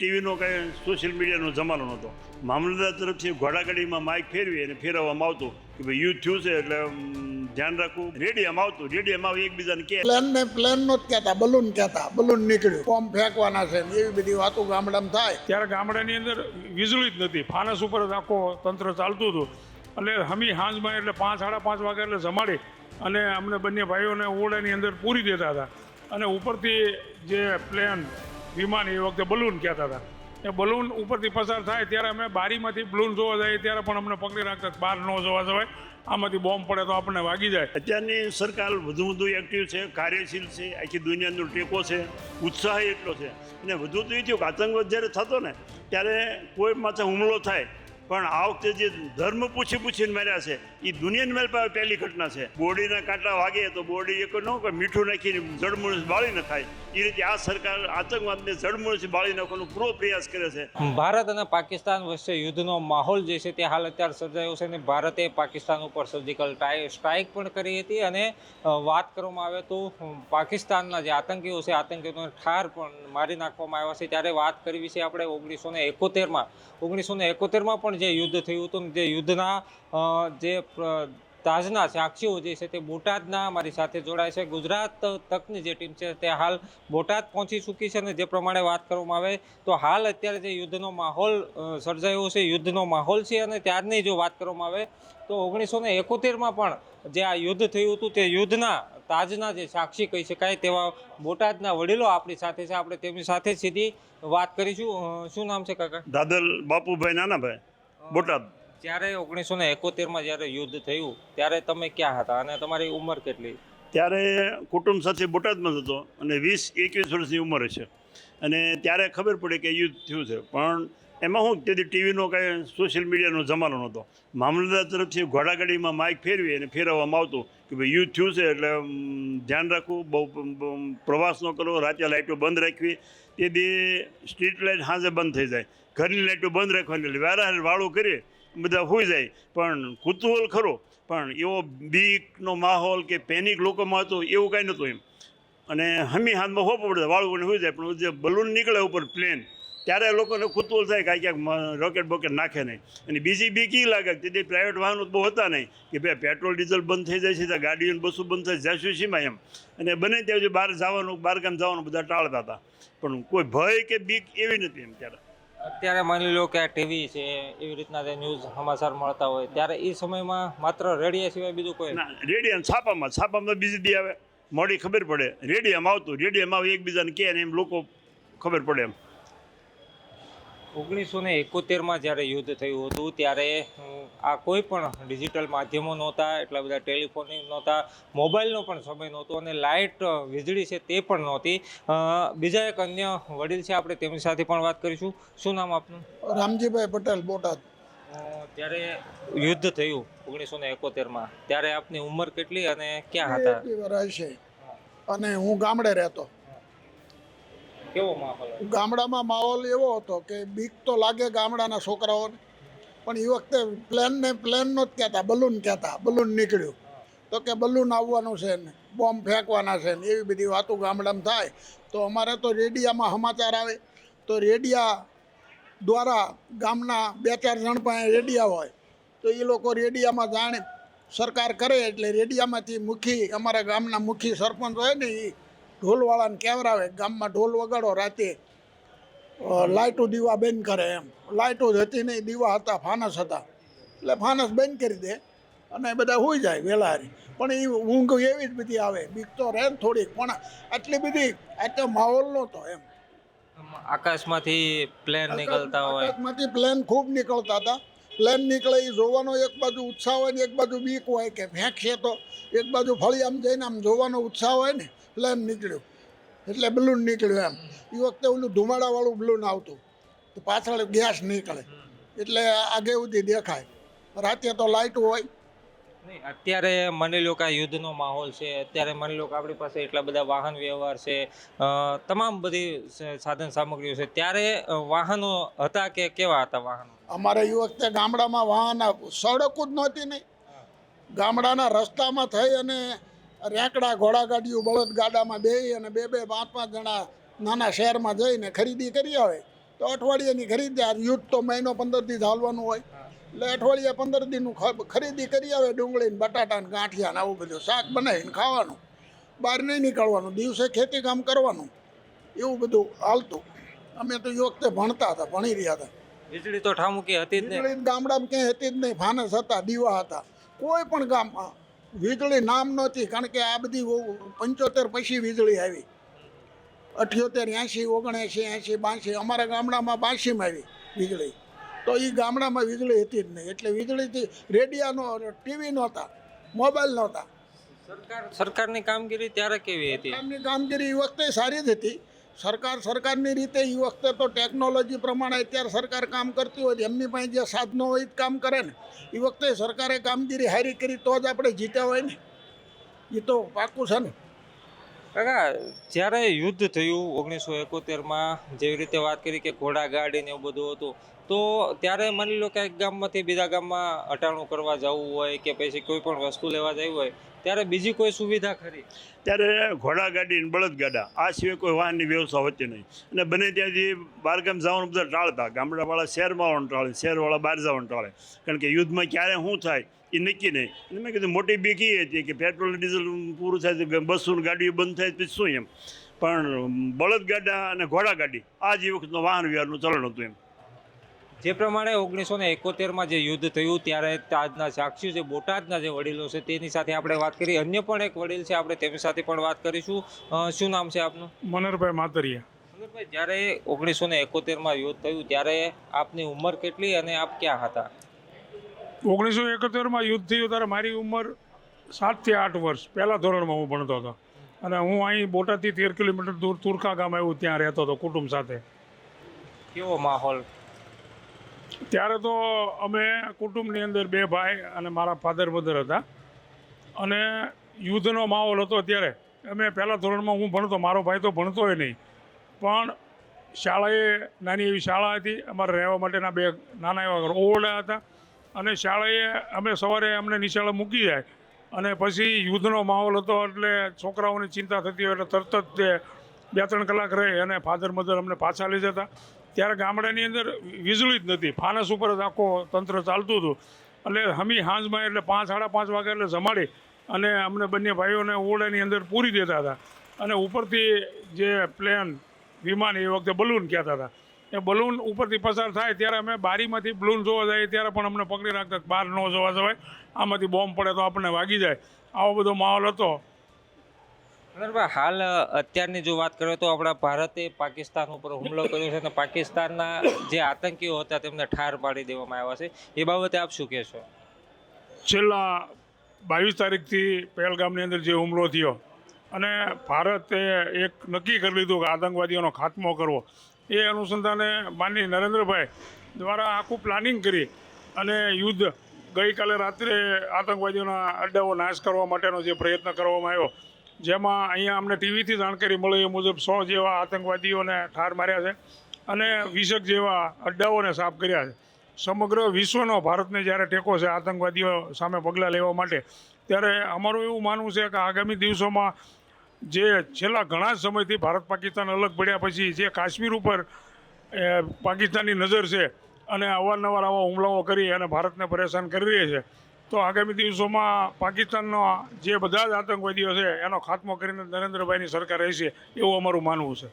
ટીવીનો કાંઈ સોશિયલ મીડિયાનો જમાનો નહોતો. મામલતદાર તરફથી ઘોડાગાડીમાં માઇક ફેરવી અને ફેરવવામાં આવતું કે ભાઈ યુદ્ધ થયું છે એટલે ધ્યાન રાખવું. રેડિયામાં આવતું રેડિયામાં આવી એકબીજાને કહે. પ્લેન ને પ્લેન નો જ કહેતા બલૂન કહેતા બલૂન નીકળ્યું. બોમ્બ ફેંકવાના છે એવી બધી વાતો ગામડામાં થાય. ત્યારે ગામડાની અંદર વીજળી જ નથી. ફાનસ ઉપર જ આખો તંત્ર ચાલતું હતું. એટલે હમી હાંજમાં એટલે પાંચ સાડા પાંચ વાગે એટલે જમાડી. અને અમને બંને ભાઈઓને ઓરડાની અંદર પૂરી દેતા હતા. અને ઉપરથી જે પ્લેન વિમાન એ વખતે બલૂન કહેતા હતા. એ બલૂન ઉપરથી પસાર થાય ત્યારે અમે બારીમાંથી બલૂન જોવા જઈએ ત્યારે પણ અમને પકડી રાખતા બહાર ન જોવા જવાય. આમાંથી બોમ્બ પડે તો આપણને વાગી જાય. અત્યારની સરકાર વધુ વધુ એક્ટિવ છે, કાર્યશીલ છે. આખી દુનિયાનો ટેકો છે, ઉત્સાહ એટલો છે. અને વધુ તો એ થયું આતંકવાદ જ્યારે થતો ને, ત્યારે કોઈ માથે હુમલો થાય પણ આ વખતે જે ધર્મ પૂછી પૂછીને માર્યા છે એ દુનિયાની મેલ પર પહેલી ઘટના છે. બોડીના કાંટા વાગે તો બોડી એક ન કે મીઠું નાખીને જળમૂળ બાળી નખાય એ રીતે આ સરકાર આતંકવાદને જળમૂળથી બાળી નાખવાનો પૂરો પ્રયાસ કરે છે. ભારત અને પાકિસ્તાન વચ્ચે યુદ્ધનો માહોલ જે છે તે હાલ અત્યારે સર્જાયો છે અને ભારતે પાકિસ્તાન ઉપર સર્જિકલ સ્ટ્રાઇક પણ કરી હતી અને વાત કરવામાં આવે તો પાકિસ્તાનના જે આતંકીઓ છે, આતંકીઓને ઠાર પણ મારી નાખવામાં આવ્યા છે. ત્યારે વાત કરવી છે આપણે ઓગણીસો ને એકોતેરમાં. ઓગણીસો ને એકોતેરમાં પણ જે યુદ્ધ થયું હતું જે યુદ્ધના જે તાજના સાક્ષીઓ જે છે તે બોટાદના મારી સાથે જોડાય છે. ગુજરાત તકની જે ટીમ છે તે હાલ બોટાદ પહોંચી ચૂકી છે અને જે પ્રમાણે વાત કરવામાં આવે તો હાલ અત્યારે જે યુદ્ધનો માહોલ સર્જાયો છે, યુદ્ધનો માહોલ છે અને ત્યારની જો વાત કરવામાં આવે તો ઓગણીસો ને એકોતેરમાં પણ જે આ યુદ્ધ થયું હતું તે યુદ્ધના, તાજના જે સાક્ષી કહી શકાય તેવા બોટાદના વડીલો આપણી સાથે છે. આપણે તેમની સાથે સીધી વાત કરીશું. શું નામ છે કાકા? દાદલ બાપુભાઈ નાનાભાઈ. બોટાદ. જ્યારે ઓગણીસો ને એકોતેરમાં જ્યારે યુદ્ધ થયું ત્યારે તમે ક્યાં હતા અને તમારી ઉંમર કેટલી? ત્યારે કુટુંબ સાથે બોટાદમાં હતો અને વીસ એકવીસ વર્ષની ઉંમર છે. અને ત્યારે ખબર પડી કે યુદ્ધ થયું છે. પણ એમાં શું તેથી ટીવીનો કાંઈ સોશિયલ મીડિયાનો જમાનો નહોતો. મામલતદાર તરફથી ઘોડાગાડીમાં માઇક ફેરવી અને ફેરવવામાં આવતું કે ભાઈ યુદ્ધ થયું છે એટલે ધ્યાન રાખવું બહુ પ્રવાસ ન કરવો રાતે લાઇટો બંધ રાખવી. તેથી સ્ટ્રીટ લાઇટ સાંજે બંધ થઈ જાય. ઘરની લાઇટો બંધ રાખવાની એટલે વારા વાળું કરીએ બધા હોઈ જાય. પણ કુતૂહલ ખરો, પણ એવો બીકનો માહોલ કે પેનિક લોકોમાં હતો, એવું કાંઈ નહોતું એમ. અને હમી હાથમાં હોપો પડે વાળું હોઈ જાય, પણ જે બલૂન નીકળે ઉપર પ્લેન ત્યારે લોકોને કુતૂહલ થાય કે ક્યાંક રોકેટ બોકેટ નાખે નહીં. અને બીજી બીક કી લાગે કે તેથી પ્રાઇવેટ વાહનો તો બહુ હતા નહીં, કે ભાઈ પેટ્રોલ ડીઝલ બંધ થઈ જાય છે તો ગાડીઓ બસો બંધ થઈ જાય સીમાં એમ. અને બને ત્યાં સુધી બહાર જવાનું, બહાર ગામ જવાનું બધા ટાળતા હતા. પણ કોઈ ભય કે બીક એવી નથી એમ ત્યારે. અત્યારે માની લો કે ટીવી છે, એવી રીતના જે ન્યૂઝ સમાચાર મળતા હોય, ત્યારે એ સમયમાં માત્ર રેડિયા સિવાય બીજું કોઈ? ના રેડિયમ છાપામાં. છાપામાં બીજી દી આવે. મોડી ખબર પડે. રેડિયામાં આવતું. રેડિયામાં એકબીજાને કહે એમ લોકો ખબર પડે એમ. ઓગણીસો ને એકોતેરમાં જ્યારે યુદ્ધ થયું હતું ત્યારે આ કોઈ પણ ડિજિટલ માધ્યમો નહોતા એટલા બધા ટેલિફોન નહોતા મોબાઈલનો પણ સમય નહોતો અને લાઇટ વીજળી છે તે પણ નહોતી. બીજા એક અન્ય વડીલ છે આપણે તેમની સાથે પણ વાત કરીશું. શું નામ આપનું? રામજીભાઈ પટેલ બોટાદ. ત્યારે યુદ્ધ થયું ઓગણીસો ને એકોતેરમાં. ત્યારે આપની ઉંમર કેટલી અને ક્યાં હતા? અને હું ગામડે રહેતો. કેવો માહોલ ગામડામાં માહોલ એવો હતો કે બીક તો લાગે ગામડાના છોકરાઓને, પણ એ વખતે પ્લેનને પ્લેનનો જ કહેતા, બલૂન કહેતા, બલૂન નીકળ્યું. તો કે બલૂન આવવાનું છે ને, બોમ્બ ફેંકવાના છે ને, એવી બધી વાતો ગામડામાં થાય. તો અમારે તો રેડિયામાં સમાચાર આવે, તો રેડિયા દ્વારા ગામના બે ચાર જણ પાસે રેડિયા હોય, તો એ લોકો રેડિયામાં જાણે સરકાર કરે એટલે રેડિયામાંથી મુખી, અમારા ગામના મુખી સરપંચ હોય ને એ ઢોલવાળાને કહેવરાવે ગામમાં ઢોલ વગાડો રાતે. લાઇટો દીવા બંધ કરે એમ. લાઇટો જ હતી નહીં દીવા હતા ફાનસ હતા. એટલે ફાનસ બંધ કરી દે અને બધા હોઈ જાય વહેલા પણ એ ઊંઘ એવી જ બધી આવે. બીક તો રહે ને થોડીક પણ આટલી બધી આટલો માહોલ નહોતો એમ. આકાશમાંથી પ્લેન નીકળતા હોય. આકાશમાંથી પ્લેન ખૂબ નીકળતા હતા. પ્લેન નીકળે એ જોવાનો એક બાજુ ઉત્સાહ હોય ને એક બાજુ બીક હોય કે ફેંકશે તો. એક બાજુ ફળી આમ જઈને આમ જોવાનો ઉત્સાહ હોય ને પ્લેન નીકળ્યું. એટલે બલૂન નીકળ્યું એમ. એ વખતે ઓલું ધુમાડાવાળું બલૂન આવતું. તો પાછળ ગેસ નીકળે. એટલે આગે સુધી દેખાય. રાતે તો લાઇટ હોય. નહીં અત્યારે માની લો કે આ યુદ્ધનો માહોલ છે. અત્યારે માની લો કે આપણી પાસે એટલા બધા વાહન વ્યવહાર છે. તમામ બધી સાધન સામગ્રીઓ છે. ત્યારે વાહનો હતા કે કેવા હતા વાહનો? અમારે એ વખતે ગામડામાં વાહન સડક જ નહોતી નહીં. ગામડાના રસ્તામાં થઈ અને રેંકડા ઘોડાગાડીઓ બળદ ગાડામાં બેસી અને બે બે પાંચ પાંચ જણા નાના શહેરમાં જઈને ખરીદી કરી આવે. તો અઠવાડિયાની ખરીદી યુદ્ધ તો મહિનો પંદર દી ચાલવાનું હોય. એટલે અઠવાડિયા પંદર દીનું ખરીદી કરી આવે ડુંગળીને બટાટા ને ગાંઠિયા ને આવું બધું શાક બનાવીને ખાવાનું. બહાર નહીં નીકળવાનું દિવસે ખેતી કામ કરવાનું. એવું બધું હાલતું. અમે તો એ વખતે ભણતા હતા ભણી રહ્યા હતા. વીજળી તો ઠામુકી હતી જ નહીં. ગામડામાં ક્યાંય હતી જ નહીં ફાનસ હતા દીવા હતા. કોઈ પણ ગામમાં વીજળી નામ નહોતી કારણ કે આ બધી પંચોતેર પછી વીજળી આવી. અઠ્યોતેર એંશી ઓગણએંશી એંશી બાંશી અમારા ગામડામાં બાંશીમાં આવી વીજળી. તો એ ગામડામાં વીજળી હતી જ નહીં. એટલે વીજળીથી રેડિયાનો ટીવી નહોતા મોબાઈલ નહોતા. સરકાર સરકારની કામગીરી ત્યારે કેવી હતી? કામગીરી એ વખતે સારી જ હતી. સરકાર સરકારની રીતે એ વખતે તો ટેકનોલોજી પ્રમાણે અત્યારે સરકાર કામ કરતી હોય એમની પાસે જે સાધનો હોય જ કામ કરે ને. એ વખતે સરકારે કામગીરી હારી કરી તો જ આપણે જીત્યા હોય ને. એ તો પાકું છે ને. કાકા, જ્યારે યુદ્ધ થયું ઓગણીસો એકોતેરમાં, જેવી રીતે વાત કરી કે ઘોડા ગાડી ને એવું બધું હતું, તો ત્યારે માની લો કે એક ગામમાંથી બીજા ગામમાં અટાણું કરવા જવું હોય કે પછી કોઈ પણ વસ્તુ લેવા જવું હોય ત્યારે બીજી કોઈ સુવિધા ખરી? ત્યારે ઘોડાગાડી અને બળદગાડા આ સિવાય કોઈ વાહનની વ્યવસ્થા હોતી નહીં. અને બને ત્યાંથી બહારગામ જવાનું બધા ટાળતા. ગામડાવાળા શહેરમાં આવવાનું ટાળે, શહેરવાળા બહાર જવાનું ટાળે. કારણ કે યુદ્ધમાં ક્યારે શું થાય એ નક્કી નહીં. મેં કીધું મોટી બીક એ હતી કે પેટ્રોલ ડીઝલ પૂરું થાય બસો ગાડીઓ બંધ થાય પછી શું એમ? પણ બળદગાડા અને ઘોડાગાડી આ જ વખતનો વાહન વ્યવહારનું ચલણ હતું એમ. જે પ્રમાણે ઓગણીસો ને એકોતેરમાં જે યુદ્ધ થયું ત્યારે આજના સાક્ષી જે બોટાદના જે વડીલો છે તેની સાથે આપણે વાત કરી. અન્ય પણ એક વડીલ છે આપણે તેમની સાથે પણ વાત કરીશું. શું નામ છે આપનું? મનરભાઈ માતરિયા. મનરભાઈ જ્યારે ઓગણીસો ને એકોતેરમાં યુદ્ધ થયું ત્યારે આપની ઉંમર કેટલી અને આપ ક્યાં હતા? ઓગણીસો એકોતેરમાં યુદ્ધ થયું ત્યારે મારી ઉંમર સાતથી આઠ વર્ષ. પહેલાં ધોરણમાં હું ભણતો હતો. અને હું અહીં બોટાદથી તેર કિલોમીટર દૂર તુરખા ગામ આવ્યું ત્યાં રહેતો હતો કુટુંબ સાથે. કેવો માહોલ? ત્યારે તો અમે કુટુંબની અંદર બે ભાઈ અને મારા ફાધર મધર હતા. અને યુદ્ધનો માહોલ હતો ત્યારે અમે પહેલાં ધોરણમાં હું ભણતો, મારો ભાઈ તો ભણતોય નહીં. પણ શાળાએ નાની એવી શાળા હતી. અમારે રહેવા માટેના બે નાના એવા ઓરડા હતા. અને શાળાએ અમે સવારે અમને નિશાળે મૂકી જાય. અને પછી યુદ્ધનો માહોલ હતો એટલે છોકરાઓની ચિંતા થતી હોય એટલે તરત જ તે બે ત્રણ કલાક રહે અને ફાધર મધર અમને પાછા લઈ જતા. ત્યારે ગામડાની અંદર વીજળી જ નથી. ફાનસ ઉપર જ આખો તંત્ર ચાલતું હતું. એટલે હમી હાંજમાં એટલે પાંચ, સાડા પાંચ વાગે એટલે જમાડી અને અમને બંને ભાઈઓને ઓરડાની અંદર પૂરી દેતા હતા. અને ઉપરથી જે પ્લેન, વિમાન એ વખતે બલૂન કહેતા હતા. એ બલૂન ઉપરથી પસાર થાય ત્યારે અમે બારીમાંથી બલૂન જોવા જઈએ ત્યારે પણ અમને પકડી રાખતા બહાર ન જોવા જવાય. આમાંથી બોમ્બ પડે તો આપણને વાગી જાય. આવો બધો માહોલ હતો. સુંદરભાઈ હાલ અત્યારની જો વાત કરીએ તો આપણા ભારતે પાકિસ્તાન ઉપર હુમલો કર્યો છે અને પાકિસ્તાનના જે આતંકીઓ હતા તેમને ઠાર પાડી દેવામાં આવ્યા છે. એ બાબતે આપ શું કહેશો? છેલ્લા બાવીસ તારીખથી પહેલગામની અંદર જે હુમલો થયો અને ભારતે એક નક્કી કરી લીધું કે આતંકવાદીઓનો ખાત્મો કરવો. એ અનુસંધાને માનની નરેન્દ્રભાઈ દ્વારા આખું પ્લાનિંગ કરી અને યુદ્ધ ગઈકાલે રાત્રે આતંકવાદીઓના અડ્ડાઓ નાશ કરવા માટેનો જે પ્રયત્ન કરવામાં આવ્યો જેમાં અહીંયા અમને ટીવીથી જાણકારી મળી એ મુજબ સો જેવા આતંકવાદીઓને ઠાર માર્યા છે અને વીસક જેવા અડ્ડાઓને સાફ કર્યા છે. સમગ્ર વિશ્વનો ભારતને જ્યારે ટેકો છે આતંકવાદીઓ સામે પગલાં લેવા માટે, ત્યારે અમારું એવું માનવું છે કે આગામી દિવસોમાં જે છેલ્લા ઘણા સમયથી ભારત પાકિસ્તાન અલગ પડ્યા પછી જે કાશ્મીર ઉપર પાકિસ્તાનની નજર છે અને અવારનવાર આવા હુમલાઓ કરી અને ભારતને પરેશાન કરી રહી છે તો આગામી દિવસોમાં પાકિસ્તાનનો જે બધા જ આતંકવાદીઓ છે એનો ખાત્મો કરીને નરેન્દ્રભાઈની સરકાર રહેશે એવું અમારું માનવું છે.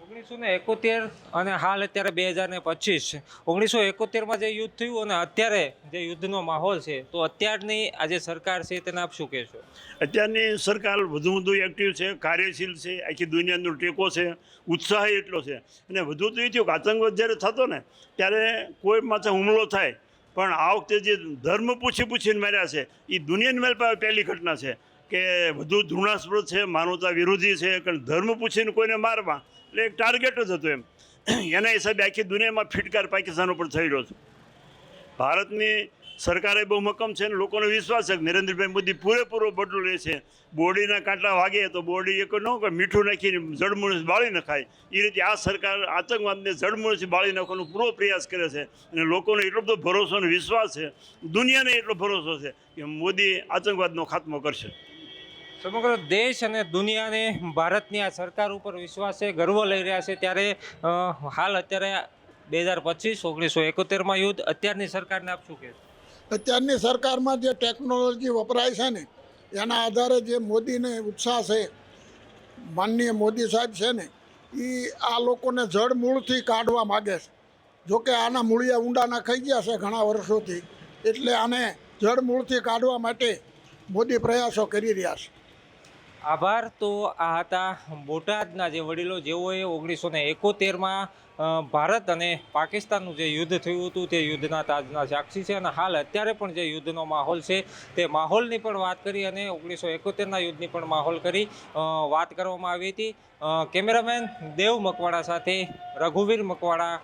ઓગણીસો ને એકોતેર અને હાલ અત્યારે બે હજાર ને પચીસ ઓગણીસો એકોતેરમાં જે યુદ્ધ થયું અને અત્યારે જે યુદ્ધનો માહોલ છે તો અત્યારની આ જે સરકાર છે તેને આપ શું કહેશો? અત્યારની સરકાર વધુ વધુ એક્ટિવ છે કાર્યશીલ છે આખી દુનિયાનો ટેકો છે ઉત્સાહ એટલો છે. અને વધુ તો એ થયું કે આતંકવાદ જ્યારે થતો ને ત્યારે કોઈ માથે હુમલો થાય પણ આ વખતે જે ધર્મ પૂછી પૂછીને માર્યા છે એ દુનિયાની મેલ પહેલી ઘટના છે કે વધુ ધૃણાસ્પદ છે, માનવતા વિરોધી છે કારણ ધર્મ પૂછીને કોઈને મારવા, એટલે એક ટાર્ગેટ જ હતું એમ. એના હિસાબે આખી દુનિયામાં ફિટકાર પાકિસ્તાન ઉપર થઈ રહ્યો છે. ભારતની સરકારે બહુ મક્કમ છે અને લોકોનો વિશ્વાસ છે કે નરેન્દ્રભાઈ મોદી પૂરેપૂરો બદલો લે છે બોડીના કાંટા વાગે તો બોડી એક ન કે મીઠું નાખીને જળમૂળથી બાળી નખાય. એ રીતે આ સરકાર આતંકવાદને જળમૂળથી બાળી નાખવાનો પૂરો પ્રયાસ કરે છે અને લોકોનો એટલો બધો ભરોસો અને વિશ્વાસ છે, દુનિયાને એટલો ભરોસો છે કે મોદી આતંકવાદનો ખાત્મો કરશે. સમગ્ર દેશ અને દુનિયાને ભારતની આ સરકાર ઉપર વિશ્વાસ છે ગર્વ લઈ રહ્યા છે. ત્યારે હાલ અત્યારે બે હજાર પચીસ, ઓગણીસો એકોતેરમાં યુદ્ધ, અત્યારની સરકારને આપ શું કહેશો? અત્યારની સરકારમાં જે ટેકનોલોજી વપરાય છે ને, એના આધારે જે મોદીને ઉત્સાહ છે, માનનીય મોદી સાહેબ છે ને એ આ લોકોને જડ મૂળથી કાઢવા માગે છે. જોકે આના મૂળિયા ઊંડાના ખાઈ ગયા છે ઘણા વર્ષોથી, એટલે આને જળ મૂળથી કાઢવા માટે મોદી પ્રયાસો કરી રહ્યા છે. આભાર. તો આ હતા બોટાદના જે વડીલો, જેઓએ ઓગણીસો ને એકોતેરમાં ભારત અને પાકિસ્તાનનું જે યુદ્ધ થયું હતું, તે યુદ્ધના તાજના સાક્ષી છે અને હાલ અત્યારે પણ જે યુદ્ધનો માહોલ છે, તે માહોલની પણ વાત કરી અને ઓગણીસો એકોતેરના યુદ્ધની પણ માહોલ કરી વાત કરવામાં આવી હતી. કેમેરામેન દેવ મકવાડા સાથે રઘુવીર મકવાણા